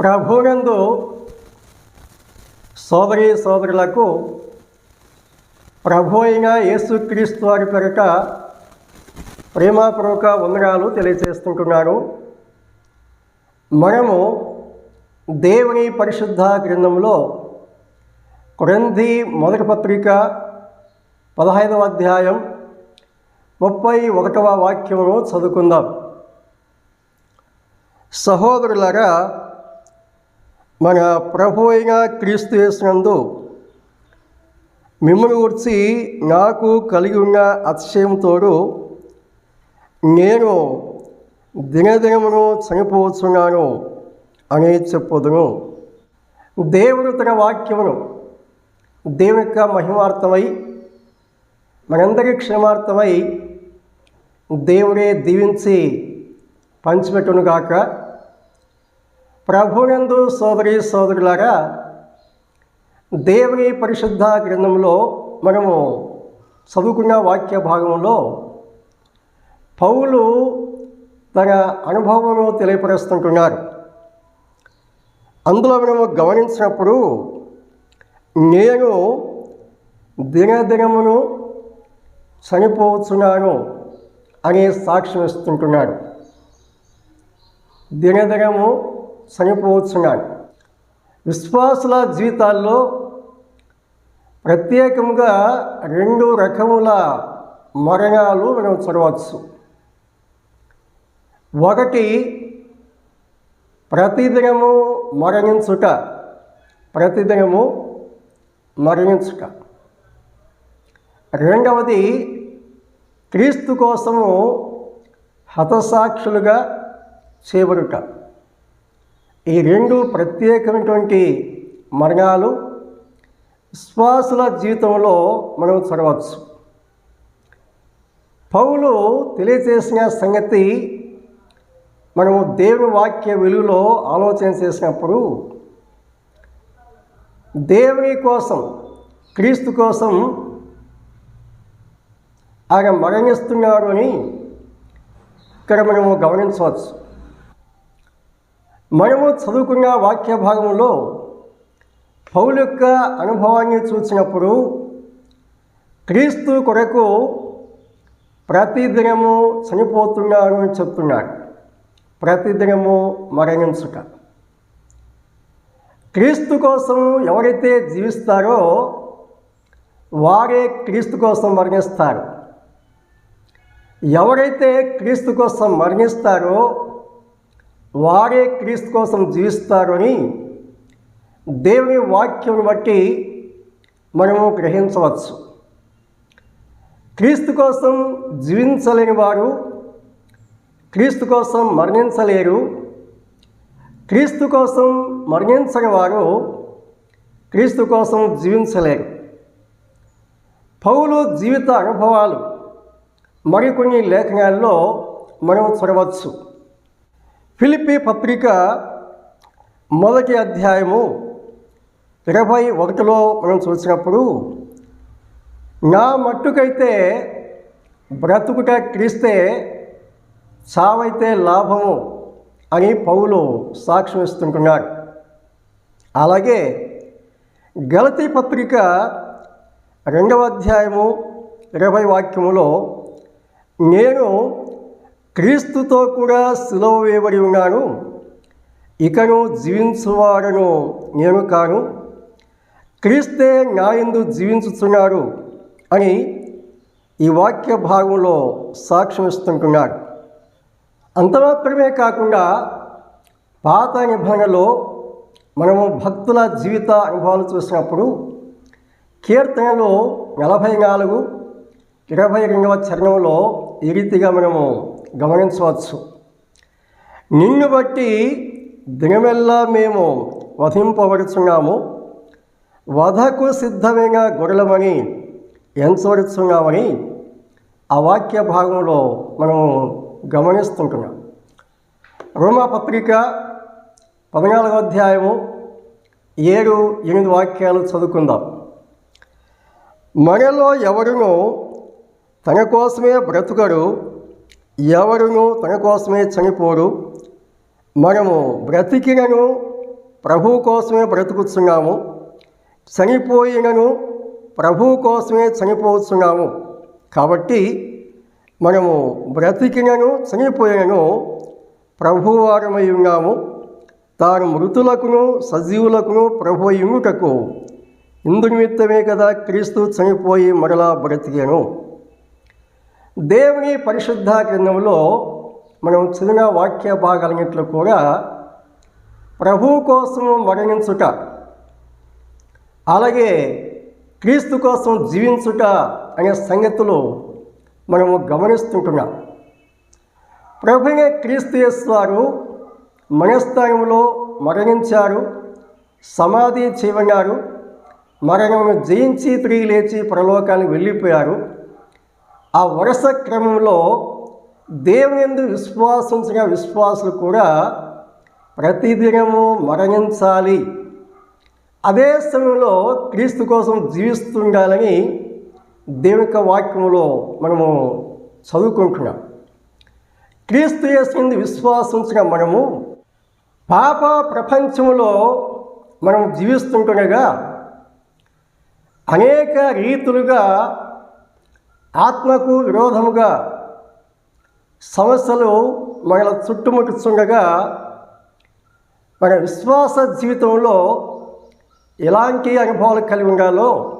ప్రభునందు సోదరి సోదరులకు ప్రభు అయిన యేసుక్రీస్తు వారి పేరిట ప్రేమపూర్వక వందనాలు తెలియజేస్తుంటున్నాను. మనము దేవుని పరిశుద్ధ గ్రంథంలో కొరంది మొదటి పత్రిక పదహైదవ అధ్యాయం ముప్పై ఒకటవ వాక్యమును చదువుకుందాం. సహోదరులరా మన ప్రభు అయిన క్రీస్తు చేసినందు మిమ్మల్ని గురించి నాకు కలిగి ఉన్న అతిశయంతోడు నేను దినదినమును చనిపోతున్నాను అని చెప్పుదును. దేవుడు తన వాక్యమును దేవుని యొక్క మహిమార్థమై మనందరి క్షేమార్థమై దేవుడే దీవించి పంచిపెట్టును కాక ప్రభునందు సోదరి సోదరులారా దేవుని పరిశుద్ధ గ్రంథంలో మనము చదువుకున్న వాక్య భాగంలో పౌలు తన అనుభవమును తెలియపరుస్తుంటున్నారు. అందులో మనము గమనించినప్పుడు నేను దినదినమును చనిపోతున్నాను అనే సాక్ష్యం ఇస్తుంటున్నాడు దినదినము చనిపోతున్నాడు విశ్వాసుల జీవితాల్లో ప్రత్యేకంగా రెండు రకముల మరణాలు మనం చూడవచ్చు. ఒకటి ప్రతిదినము మరణించుట. ప్రతిదినము మరణించుట. రెండవది క్రీస్తు కోసము హతసాక్షులుగా చేయబడుట. ఈ రెండు ప్రత్యేకమైనటువంటి మరణాలు విశ్వాసుల జీవితంలో మనం చదవచ్చు. పౌలు తెలియజేసిన సంగతి మనము దేవుని వాక్య వెలుగులో ఆలోచన చేసినప్పుడు దేవుని కోసం క్రీస్తు కోసం ఆయన మరణిస్తున్నారు అని ఇక్కడ మనము గమనించవచ్చు. మనము చదువుకున్న వాక్య భాగంలో పౌలు యొక్క అనుభవాన్ని చూసినప్పుడు క్రీస్తు కొరకు ప్రతిదినము చనిపోతున్నారు అని చెప్తున్నాడు. ప్రతిదినము మరణించుట. క్రీస్తు కోసం ఎవరైతే జీవిస్తారో వారే క్రీస్తు కోసం మరణిస్తారు. ఎవరైతే క్రీస్తు కోసం మరణిస్తారో వారే క్రీస్తు కోసం జీవిస్తారని దేవుని వాక్యం బట్టి మనము గ్రహించవచ్చు. క్రీస్తు కోసం జీవించలేని వారు క్రీస్తు కోసం మరణించలేరు క్రీస్తు కోసం మరణించని వారు క్రీస్తు కోసం జీవించలేరు. పౌలు జీవిత అనుభవాలు మరికొన్ని లేఖనాల్లో మనం చూడవచ్చు. ఫిలిపి పత్రిక మొదటి అధ్యాయము ఇరవై ఒకటిలో మనం చూసినప్పుడు నా మట్టుకైతే బ్రతుకుట క్రీస్తే చావైతే లాభము అని పౌలు సాక్ష్యం ఇస్తుంటున్నాడు. అలాగే గలతీ పత్రిక రెండవ అధ్యాయము ఇరవై వాక్యములో నేను క్రీస్తుతో కూడా సులభ వేయబడి ఉన్నాను. ఇకను జీవించువాడను నేను కాను. క్రీస్తే నా యందు జీవించుతున్నాడు అని ఈ వాక్య భాగంలో సాక్ష్యం ఇస్తుంటున్నాడు. అంత మాత్రమే కాకుండా పాత నిబంధనలో మనము భక్తుల జీవిత అనుభవాలు చూసినప్పుడు కీర్తనలో నలభై నాలుగు ఇరవై రెండవ చరణంలో ఈ రీతిగా మనము గమనించవచ్చు. నిన్ను బట్టి దినమెల్లా మేము వధింపబడుచున్నాము. వధకు సిద్ధమైన గొర్రెలమని ఎంచబడుచున్నామని ఆ వాక్య భాగంలో మనము గమనిస్తుంటున్నాం. రోమాపత్రిక పద్నాలుగో అధ్యాయము ఏడు ఎనిమిది వాక్యాలు చదువుకుందాం. మనలో ఎవరునూ తన కోసమే బ్రతుకడు ఎవరును తన కోసమే చనిపోరు మనము బ్రతికినను ప్రభు కోసమే బ్రతుకుతున్నాము చనిపోయినను ప్రభు కోసమే చనిపోతున్నాము కాబట్టి మనము బ్రతికినను చనిపోయినను ప్రభువారమై ఉన్నాము. తాను మృతులకును సజీవులకును ప్రభు ఇమ్ముటకు ఇందు నిమిత్తమే కదా క్రీస్తు చనిపోయి మరలా బ్రతికాను. దేవుని పరిశుద్ధ గ్రంథంలో మనం చదివిన వాక్య భాగాలన్నింటిలో కూడా ప్రభు కోసం మరణించుట అలాగే క్రీస్తు కోసం జీవించుట అనే సంగతులు మనము గమనిస్తుంటున్నాం. ప్రభునే క్రీస్తు వారు మనస్థానంలో మరణించారు సమాధి చేయమన్నారు మరణమును జయించి తిరిగి లేచి పరలోకానికి వెళ్ళిపోయారు. ఆ వరుస క్రమంలో దేవుని ఎందు విశ్వాసించిన విశ్వాసులు కూడా ప్రతిదినము మరణించాలి. అదే సమయంలో క్రీస్తు కోసం జీవిస్తుండాలని దేవుని యొక్క వాక్యంలో మనము చదువుకుంటున్నాం. క్రీస్తు చేసింది విశ్వాసించిన మనము పాప ప్రపంచంలో మనం జీవిస్తుంటుండగా అనేక రీతులుగా ఆత్మకు విరోధముగా సమస్యలు మన చుట్టుముట్టుతుండగా మన విశ్వాస జీవితంలో ఎలాంటి అనుభవాలు కలిగి ఉండాలో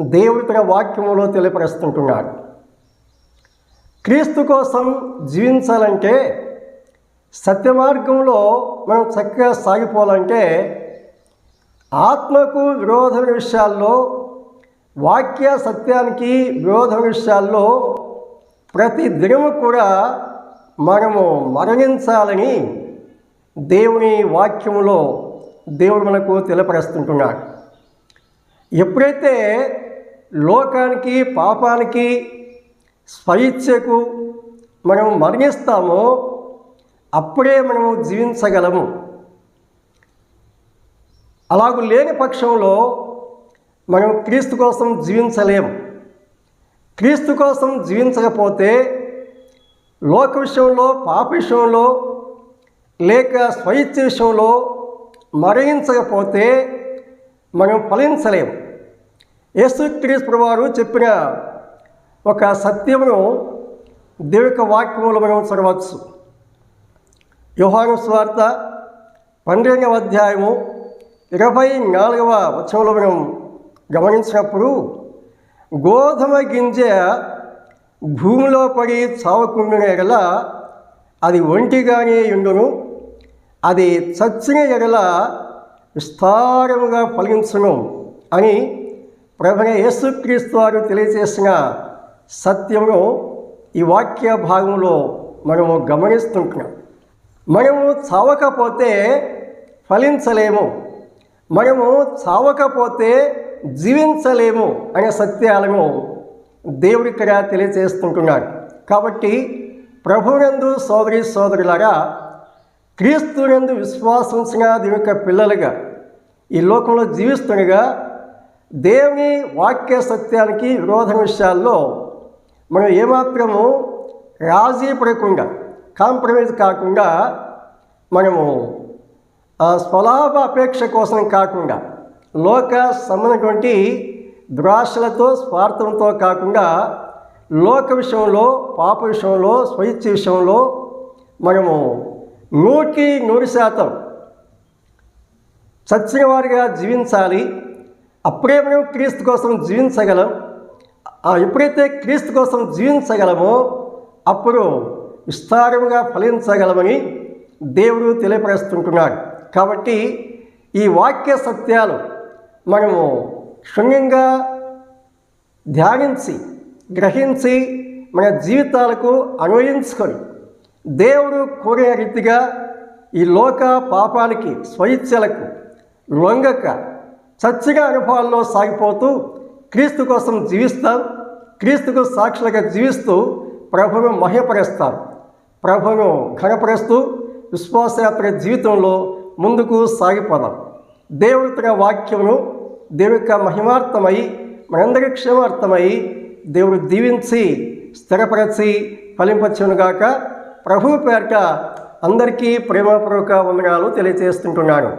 దేవుడి తన వాక్యంలో తెలియపరుస్తుంటున్నాడు. క్రీస్తు కోసం జీవించాలంటే సత్య మార్గంలో మనం చక్కగా సాగిపోవాలంటే ఆత్మకు విరోధమైన విషయాల్లో వాక్య సత్యానికి విరోధ విషయాల్లో ప్రతి దినము కూడా మనము మరణించాలని దేవుని వాక్యములో దేవుడు మనకు తెలియపరుస్తుంటున్నాడు. ఎప్పుడైతే లోకానికి పాపానికి స్వయిచ్ఛకు మనం మరణిస్తామో అప్పుడే మనము జీవించగలము. అలాగూ లేని పక్షంలో మనం క్రీస్తు కోసం జీవించలేం. క్రీస్తు కోసం జీవించకపోతే లోక విషయంలో పాప విషయంలో లేక స్వైచ్ఛ విషయంలో మరణించకపోతే మనం ఫలించలేం. యేసుక్రీస్తు వారు చెప్పిన ఒక సత్యమును దేవిక వాక్యములు వాక్యములో మనం చూడవచ్చు యోహాను స్వార్త పన్నెండవ అధ్యాయము ఇరవై నాలుగవ వచనంలో మనం గమనించినప్పుడు గోధుమ గింజ భూమిలో పడి చావకుండిన ఎడల అది ఒంటిగానే ఉండును. అది చచ్చిన ఎడల విస్తారముగా ఫలించును అని ప్రభుణ యేసుక్రీస్తు వారు తెలియజేసిన సత్యమును ఈ వాక్య భాగంలో మనము గమనిస్తుంటున్నాం. మనము చావకపోతే ఫలించలేము. మనము చావకపోతే జీవించలేము అనే సత్యాలను దేవుడి ఇక్కడ తెలియజేస్తుంటున్నాడు కాబట్టి ప్రభునందు సోదరి సోదరులారా క్రీస్తునందు విశ్వాసించిన దీని యొక్క పిల్లలుగా ఈ లోకంలో జీవిస్తుండగా దేవుని వాక్య సత్యానికి విరోధ విషయాల్లో మనం ఏమాత్రము రాజీ పడకుండా కాంప్రమైజ్ కాకుండా మనము ఆ స్వలాభ అపేక్ష కోసం కాకుండా లోక సంబంధటువంటి దురాశలతో స్వార్థంతో కాకుండా లోక విషయంలో పాప విషయంలో స్వైచ్ఛ విషయంలో మనము నూటికి నూరు శాతం చచ్చిన వారిగా జీవించాలి. అప్పుడే మనం క్రీస్తు కోసం జీవించగలం. ఎప్పుడైతే క్రీస్తు కోసం జీవించగలమో అప్పుడు విస్తారంగా ఫలించగలమని దేవుడు తెలియపరుస్తుంటున్నాడు. కాబట్టి ఈ వాక్య సత్యాలు మనము శూన్యంగా ధ్యానించి గ్రహించి మన జీవితాలకు అన్వయించుకొని దేవుడు కోరే రీతిగా ఈ లోక పాపానికి స్వయిచ్ఛలకు లొంగక చచ్చిగా అనుభవాల్లో సాగిపోతూ క్రీస్తు కోసం జీవిస్తాం క్రీస్తుకు సాక్షులుగా జీవిస్తూ ప్రభును మహ్యపరుస్తాం ప్రభును ఘనపరుస్తూ విశ్వాసయాత్ర జీవితంలో ముందుకు సాగిపోదాం. దేవుడి తన వాక్యమును దేవుని యొక్క మహిమార్థమై మనందరి క్షేమార్థమై దేవుడు దీవించి స్థిరపరచి ఫలింపచ్చునుగాక ప్రభు పేరట అందరికీ ప్రేమపూర్వక వందనాలు తెలియజేస్తుంటున్నాను.